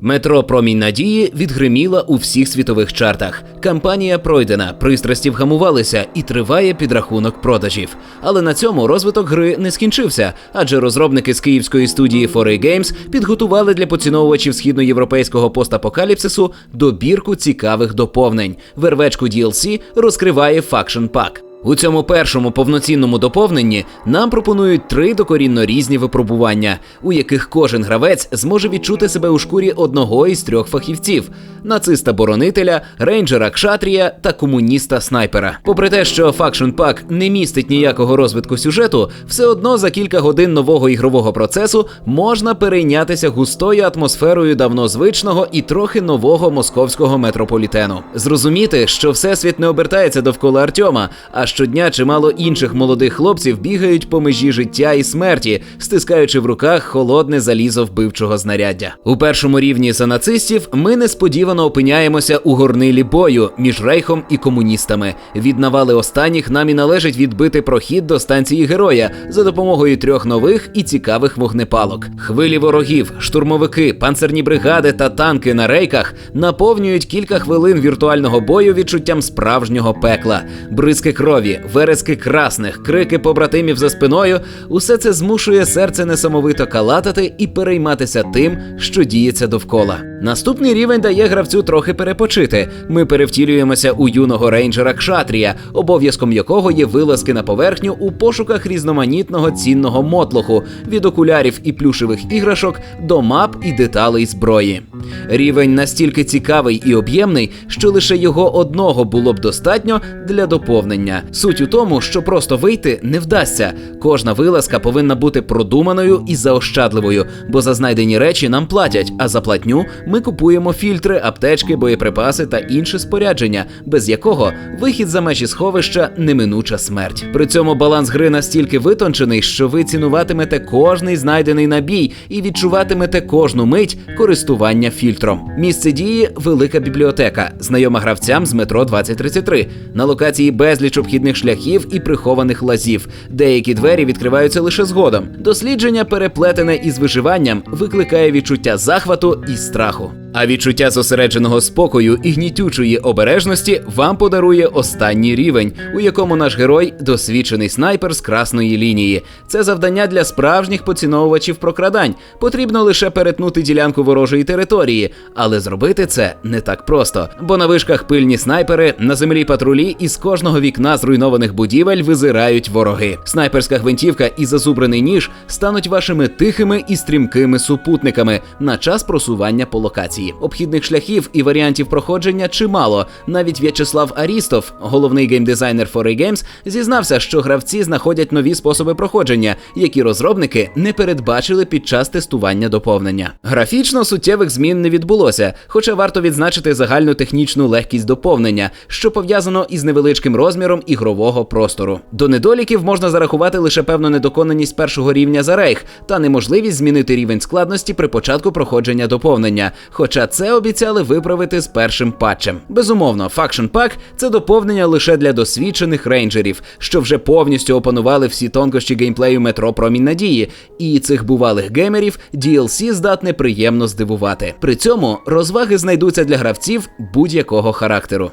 Метро Промінь надії відгриміла у всіх світових чартах. Кампанія пройдена, пристрасті вгамувалися і триває підрахунок продажів. Але на цьому розвиток гри не скінчився, адже розробники з київської студії 4A Games підготували для поціновувачів східноєвропейського постапокаліпсису добірку цікавих доповнень. Вервечку DLC розкриває Faction Pack. У цьому першому повноцінному доповненні нам пропонують три докорінно різні випробування, у яких кожен гравець зможе відчути себе у шкурі одного із трьох фахівців: нациста-боронителя, рейнджера кшатрія та комуніста снайпера. Попри те, що Faction Pack не містить ніякого розвитку сюжету, все одно за кілька годин нового ігрового процесу можна перейнятися густою атмосферою давно звичного і трохи нового московського метрополітену. Зрозуміти, що всесвіт не обертається довкола Артема, а щодня чимало інших молодих хлопців бігають по межі життя і смерті, стискаючи в руках холодне залізо вбивчого знаряддя. У першому рівні за нацистів ми несподівано опиняємося у горнилі бою між рейхом і комуністами. Від навали останніх нам і належить відбити прохід до станції героя за допомогою трьох нових і цікавих вогнепалок. Хвилі ворогів, штурмовики, панцерні бригади та танки на рейках наповнюють кілька хвилин віртуального бою відчуттям справжнього пекла, бризки крові, верески красних, крики побратимів за спиною. Усе це змушує серце несамовито калатати і перейматися тим, що діється довкола. Наступний рівень дає гравцю трохи перепочити. Ми перевтілюємося у юного рейнджера Кшатрія, обов'язком якого є вилазки на поверхню у пошуках різноманітного цінного мотлоху від окулярів і плюшевих іграшок до мап і деталей зброї. Рівень настільки цікавий і об'ємний, що лише його одного було б достатньо для доповнення. Суть у тому, що просто вийти не вдасться. Кожна вилазка повинна бути продуманою і заощадливою, бо за знайдені речі нам платять, а за платню ми купуємо фільтри, аптечки, боєприпаси та інше спорядження, без якого вихід за межі сховища неминуча смерть. При цьому баланс гри настільки витончений, що ви цінуватимете кожний знайдений набій і відчуватимете кожну мить користування фільтром. Місце дії велика бібліотека, знайома гравцям з метро 2033. На локації безліч обхідних шляхів і прихованих лазів. Деякі двері відкриваються лише згодом. Дослідження, переплетене із виживанням, викликає відчуття захвату і страху. trabajo. А відчуття зосередженого спокою і гнітючої обережності вам подарує останній рівень, у якому наш герой досвідчений снайпер з красної лінії. Це завдання для справжніх поціновувачів прокрадань. Потрібно лише перетнути ділянку ворожої території, але зробити це не так просто. Бо на вишках пильні снайпери, на землі патрулі, і з кожного вікна зруйнованих будівель визирають вороги. Снайперська гвинтівка і зазубрений ніж стануть вашими тихими і стрімкими супутниками на час просування по локації. Обхідних шляхів і варіантів проходження чимало. Навіть В'ячеслав Арістов, головний геймдизайнер 4A Games, зізнався, що гравці знаходять нові способи проходження, які розробники не передбачили під час тестування доповнення. Графічно суттєвих змін не відбулося, хоча варто відзначити загальну технічну легкість доповнення, що пов'язано із невеличким розміром ігрового простору. До недоліків можна зарахувати лише певну недоконаність першого рівня за рейх та неможливість змінити рівень складності при початку проходження доповнення. Хоча це обіцяли виправити з першим патчем. Безумовно, Faction Pack – це доповнення лише для досвідчених рейнджерів, що вже повністю опанували всі тонкощі геймплею метро Промінь Надії, і цих бувалих геймерів DLC здатне приємно здивувати. При цьому розваги знайдуться для гравців будь-якого характеру.